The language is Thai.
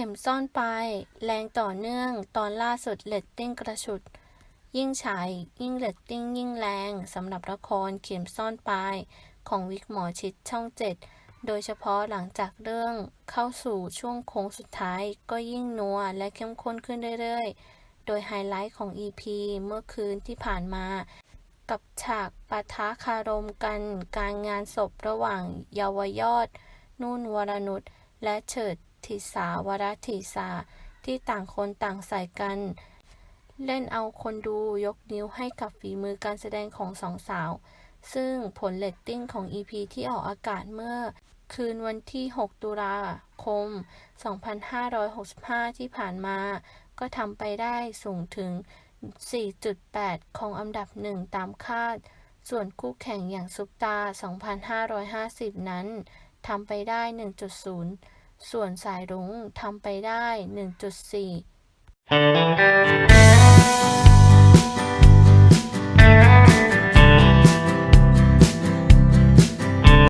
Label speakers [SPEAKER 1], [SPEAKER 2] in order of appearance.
[SPEAKER 1] ข็มซ่อนปลายแรงต่อเนื่อง ตอนล่าสุดเรตติ้งกระฉุด ยิ่งฉายยิ่งเรตติ้งยิ่งแรงสำหรับละครเข็มซ่อนปลายของวิกหมอชิดช่องเจ็ดโดยเฉพาะหลังจากเรื่องเข้าสู่ช่วงโค้งสุดท้ายก็ยิ่งนัวและเข้มข้นขึ้นเรื่อยๆ โดยไฮไลท์ของ EP เมื่อคืนที่ผ่านมา กับฉากปะทะคารมกันการงานศพระหว่างเยาวยอด นุ่นวรนุชและเฉิด ทิสาวรทิสาที่ต่างคนต่างใส่กัน เล่นเอาคนดูยกนิ้วให้กับฝีมือการแสดงของสองสาว ซึ่งผลเรตติ้งของ EP ที่ออกอากาศเมื่อคืนวันที่ 6 ตุลาคม 2565 ที่ผ่านมา ก็ทำไปได้สูงถึง 4.8 ของอันดับหนึ่งตามคาด ส่วนคู่แข่งอย่างซุปตา 2,550 นั้นทำไปได้ 1.0 ส่วนสายรุ้งทำไปได้ 1.4